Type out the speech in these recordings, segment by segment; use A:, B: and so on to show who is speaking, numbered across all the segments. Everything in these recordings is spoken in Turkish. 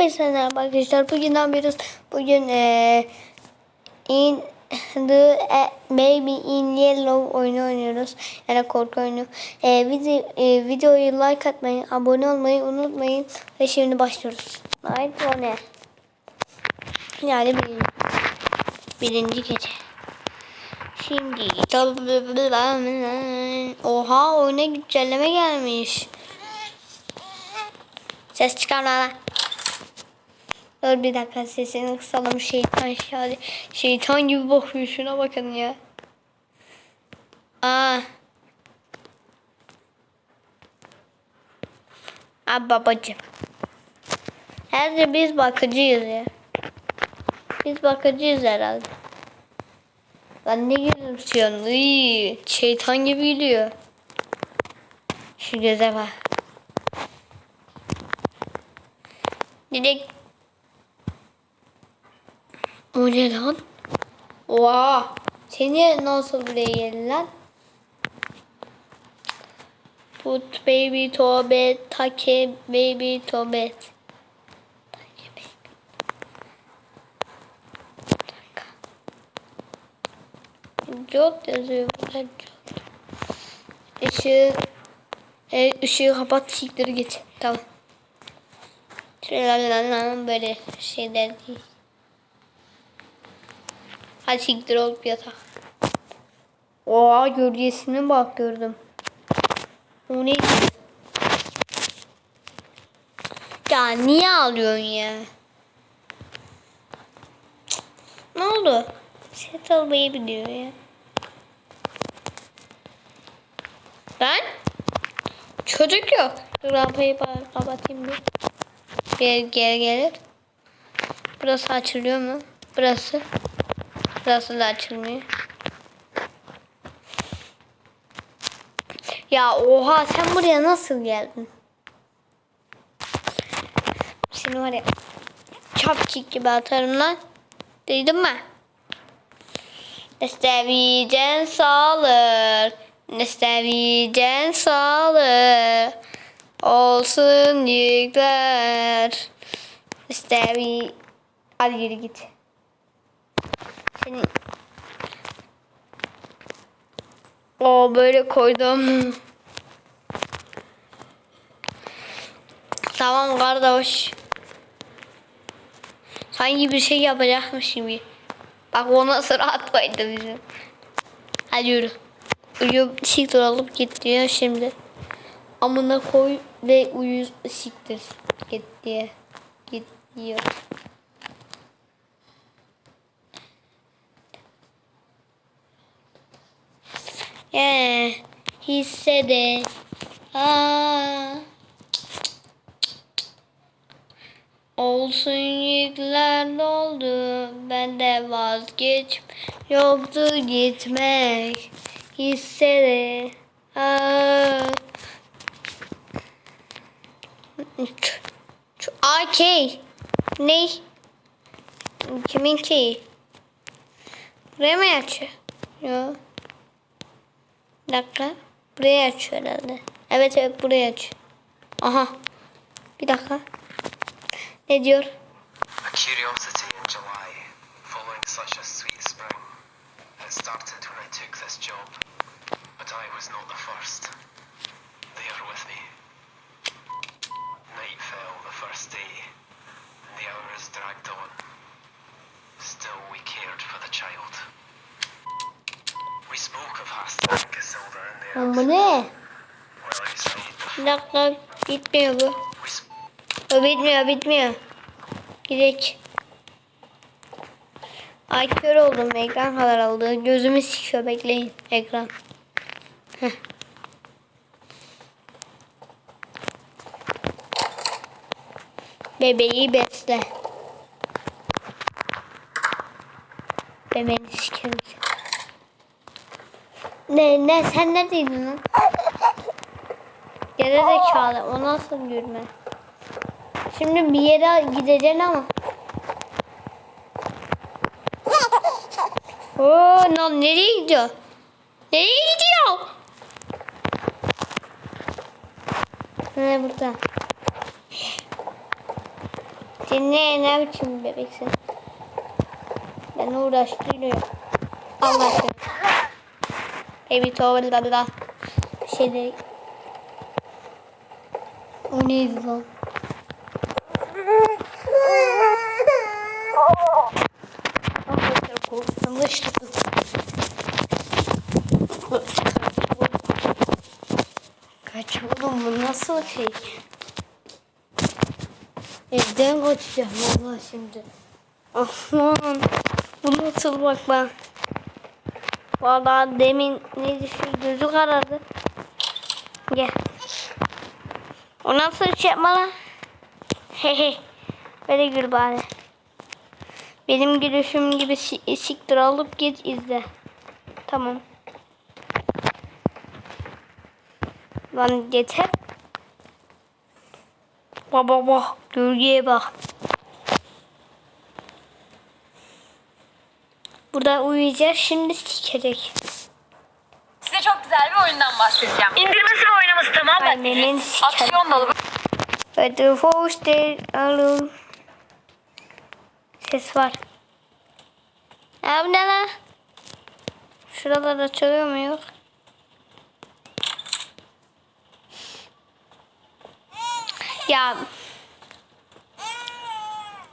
A: Hepinize merhaba arkadaşlar. Bugün ne yapıyoruz? Bugün eee in the e, Baby in Yellow oyunu oynuyoruz. Yani korku oyunu. Eee video, eee, videoyu like atmayı, abone olmayı unutmayın. Ve şimdi başlıyoruz. Night o ne? Yani bir, birinci gece. Şimdi Oha oyuna güncelleme gelmiş. Ses çıkarma lan. Dur bir dakika sesini kısalım şeytan aşağıda. Şeytan gibi bakıyor şuna bakın ya. Aa. Abi babacım. Herhalde biz bakıcıyız ya. Biz bakıcıyız herhalde. Lan ne gülümsüyorsun? Iy, şeytan gibi gülüyor. Şu göze bak. Direkt O ne lan? Oha. Seni nasıl buraya geldin lan? Put baby to bed, take baby to bed. Jot yazıyor burada Jot. Işığı e, ışığı kapat sikleri git. Tamam. Şöyle böyle şeyler değil. Hadi siktir olup yatak. Oha gölgesine bak gördüm. O ne? Ya niye ağlıyorsun ya? Ne oldu? Set almayı biliyor ya. Ben? Çocuk yok. Dur rampayı kapatayım bir. Bir geri gelir. Burası açılıyor mu? Burası. Burası da açılmıyor. Ya oha sen buraya nasıl geldin? Seni var ya çapçık gibi atarım lan. Duydun mu? Ne seveceksin sağlar. Ne seveceksin sağlar. Olsun yükler. Ne sevi... Hadi yürü git. Senin... O böyle koydum. tamam kardeş. Sanki bir şey yapacakmış gibi. Bak o nasıl rahat koydu bizim. Hadi yürü. Uyu siktir alıp git diyor şimdi. Amına koy ve uyu siktir. Git diye. Git. Said it. Aa. Olsun yükler doldu, ben de vazgeç yoktu gitmek. Hissede. Aa. AK. Ne? Kimin ki? Buraya mı açıyor? Yok. Bir dakika. Buraya açıyor herhalde. Evet evet buraya açıyor. Aha. Bir dakika. Ne diyor?
B: Curiosity in July, following such a sweet spring. It started when I took this job, but I was not the first. They are with me. Night fell the first day, the hours dragged on. Still, we cared for the child. We spoke of Hasta and Casilda in the
A: Lan bu ne? Bir dakika. Bitmiyor bu. O bitmiyor bitmiyor. Gidek. Ay kör oldum ekran kadar aldı. Gözümü sikiyor bekleyin ekran. Heh. Bebeği besle. Bebeğini sikerim. Ne ne sen neredeydin lan? Geri zekalı o nasıl yürüme? Şimdi bir yere gideceksin ama. Oo, lan nereye gidiyor? Nereye gidiyor? Ne burada? Sen ne, biçim bebeksin? Ben uğraştırıyorum. Allah Baby towel da da. Şey değil. O neydi lan? Arkadaşlar korktum. Işıklı. Kaç oğlum bu nasıl şey? Evden kaçacağım valla şimdi. Aman bu nasıl bak ben. Valla demin ne düştü gözü karardı. Gel. O nasıl şey yapma lan? Hehe. Böyle gül bari. Benim gülüşüm gibi si- siktir alıp git izle. Tamam. Lan yeter. Baba bak. Gölgeye bak. Burada uyuyacağız. Şimdi sikecek.
C: Size çok güzel bir oyundan bahsedeceğim. İndirmesi ve oynaması tamamen
A: Annenin
C: aksiyon dolu.
A: Force they alone. Ses var. Ya bu ne lan? Şuralar açılıyor mu yok? Ya.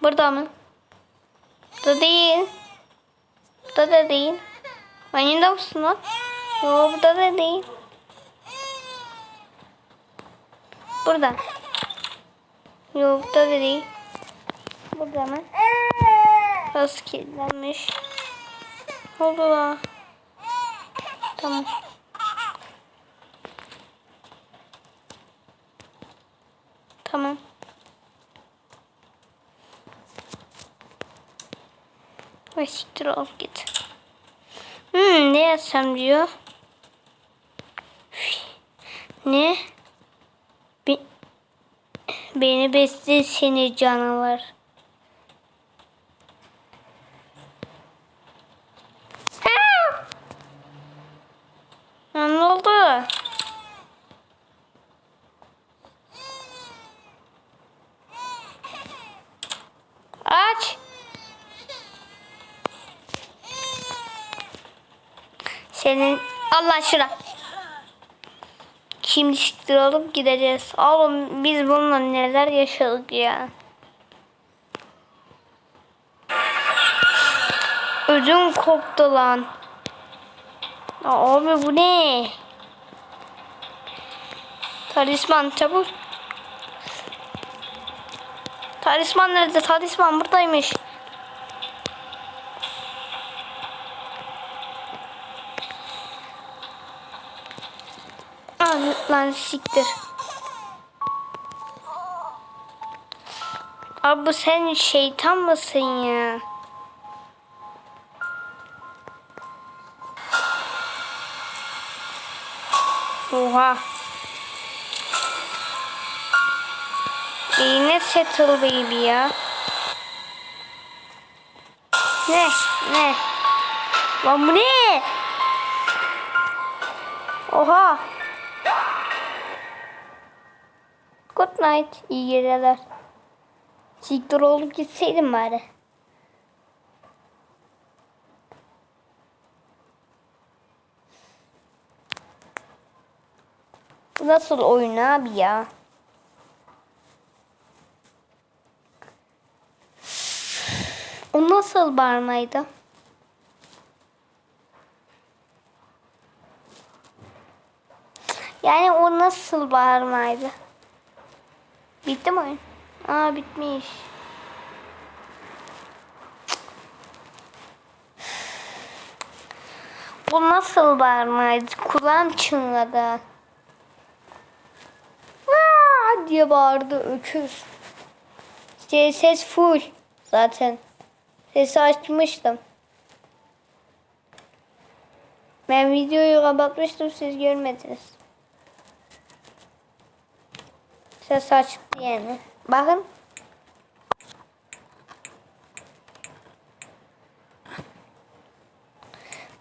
A: Burada mı? Burada değil. Burada da değil. Oyunda mısın lan? Yok burada da değil. Burada. Yok burada da değil. Burada mı? Burası kilitlenmiş. Oldu la. Tamam. Tamam. Ve siktir ol git. Hmm, ne yazsam diyor. Ne? Be beni besle seni canavar. Ha! Ya ne oldu? Aç. Senin Allah şuna. Şimdi siktir alıp gideceğiz. Oğlum biz bununla neler yaşadık ya. Ödüm koptu lan. Abi bu ne? Talisman çabuk. Talisman nerede? Talisman buradaymış. Lan, siktir. Abi sen şeytan mısın ya? Oha. İğne settle baby ya. Ne? Ne? Lan bu ne? Oha. Good night. İyi geceler. Siktir olup gitseydim bari. Bu nasıl oyun abi ya? O nasıl bağırmaydı? Yani o nasıl bağırmaydı? Bitti mi oyun? Aa bitmiş. Bu nasıl bağırmaydı? Kulağım çınladı. Aa diye bağırdı öküz. İşte ses full zaten. Sesi açmıştım. Ben videoyu kapatmıştım siz görmediniz. Ses açıktı yani. Bakın.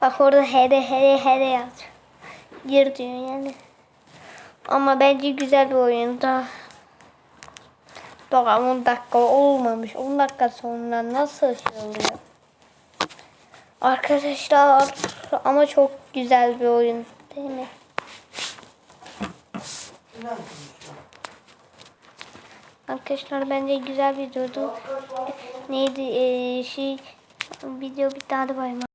A: Bak orada here here here yazıyor. Gir diyor yani. Ama bence güzel bir oyun. Daha, bakalım 10 dakika olmamış. 10 dakika sonra nasıl şey oluyor? Arkadaşlar ama çok güzel bir oyun değil mi? Arkadaşlar bence güzel videodu. Neydi ee, şey video bitti hadi bay bay.